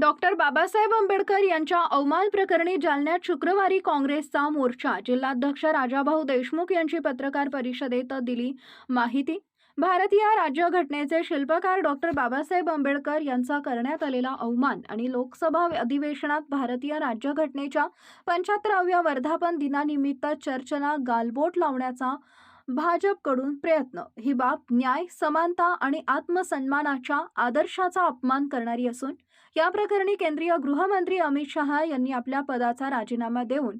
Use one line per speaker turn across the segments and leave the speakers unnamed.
Doctor Babasaheb Ambedkar यांच्या अवमान प्रकरणी जालन्यात शुक्रवारी काँग्रेसचा मोर्चा. जिल्हाध्यक्ष राजाभाऊ देशमुख यांची पत्रकार परिषदेत दिली माहिती. भारतीय राज्यघटनेचे शिल्पकार डॉक्टर बाबासाहेब आंबेडकर यांचा करण्यात आलेला अवमान आणि लोकसभा अधिवेशनात भारतीय राज्यघटनेच्या पंच्याहत्तराव्या वर्धापन दिनानिमित्त चर्चेला गालबोट लावण्याचा भाजपकडून प्रयत्न. ही बाब न्याय समानता आणि आत्मसन्मानाच्या आदर्शाचा अपमान करणारी असून या प्रकरणी केंद्रीय गृहमंत्री अमित शहा यांनी आपल्या पदाचा राजीनामा देऊन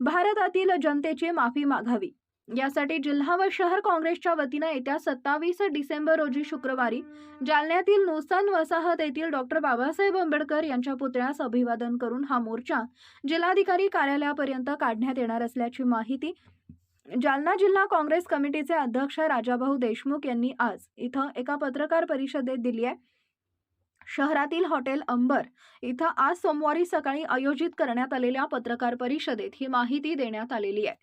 भारतातील जनतेची माफी मागावी. यासाठी जिल्हा व शहर काँग्रेसच्या वतीनं येत्या सत्तावीस डिसेंबर रोजी शुक्रवारी जालन्यातील नुसन वसाहत येथील डॉक्टर बाबासाहेब आंबेडकर यांच्या पुतळ्यास अभिवादन करून हा मोर्चा जिल्हाधिकारी कार्यालयापर्यंत काढण्यात येणार असल्याची माहिती जालना जिल्हा काँग्रेस कमिटीचे अध्यक्ष राजाभाऊ देशमुख यांनी आज इथं एका पत्रकार परिषदेत दिली आहे. शहरातील हॉटेल अंबर इथं आज सोमवारी सकाळी आयोजित करण्यात आलेल्या पत्रकार परिषदेत ही माहिती देण्यात आलेली आहे.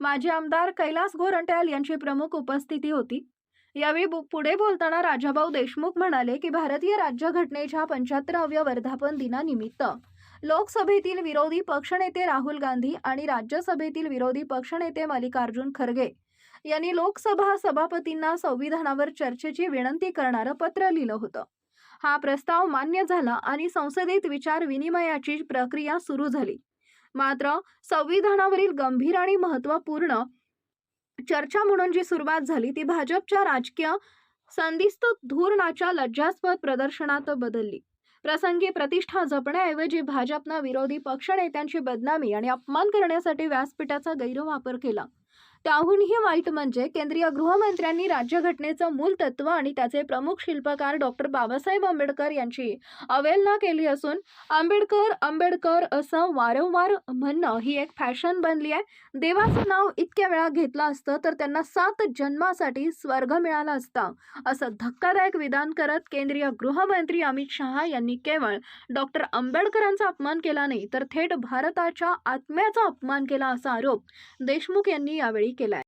माजी आमदार कैलास गोरंट्याल यांची प्रमुख उपस्थिती होती. यावेळी पुढे बोलताना राजाभाऊ देशमुख म्हणाले की भारतीय राज्यघटनेच्या पंच्याहत्तराव्या वर्धापन दिनानिमित्त लोकसभेतील विरोधी पक्षनेते राहुल गांधी आणि राज्यसभेतील विरोधी पक्षनेते मल्लिकार्जुन खरगे यांनी लोकसभा सभापतींना संविधानावर चर्चेची विनंती करणारं पत्र लिहिलं होतं. हा प्रस्ताव मान्य झाला आणि संसदेत विचार विनिमयाची प्रक्रिया सुरू झाली. मात्र संविधानावरील गंभीर आणि महत्त्वपूर्ण चर्चा म्हणून जी सुरुवात झाली ती भाजपच्या राजकीय संदिस्त धोरणाच्या लज्जास्पद प्रदर्शनात बदलली. प्रसंगी प्रतिष्ठा जपण्याऐवजी भाजपनं विरोधी पक्षनेत्यांची बदनामी आणि अपमान करण्यासाठी व्यासपीठाचा गैरवापर केला. त्याहूनही वाईट म्हणजे केंद्रीय गृहमंत्र्यांनी राज्यघटनेचं मूल तत्व आणि त्याचे प्रमुख शिल्पकार डॉक्टर बाबासाहेब आंबेडकर यांची अवहेलना केली असून आंबेडकर आंबेडकर असं वारंवार म्हणणं ही एक फॅशन बनली आहे. देवाचं नाव इतक्या वेळा घेतलं असतं तर त्यांना सात जन्मासाठी स्वर्ग मिळाला असता असं धक्कादायक विधान करत केंद्रीय गृहमंत्री अमित शहा यांनी केवळ डॉक्टर आंबेडकरांचा अपमान केला नाही तर थेट भारताच्या आत्म्याचा अपमान केला असा आरोप देशमुख यांनी यावेळी Marie que la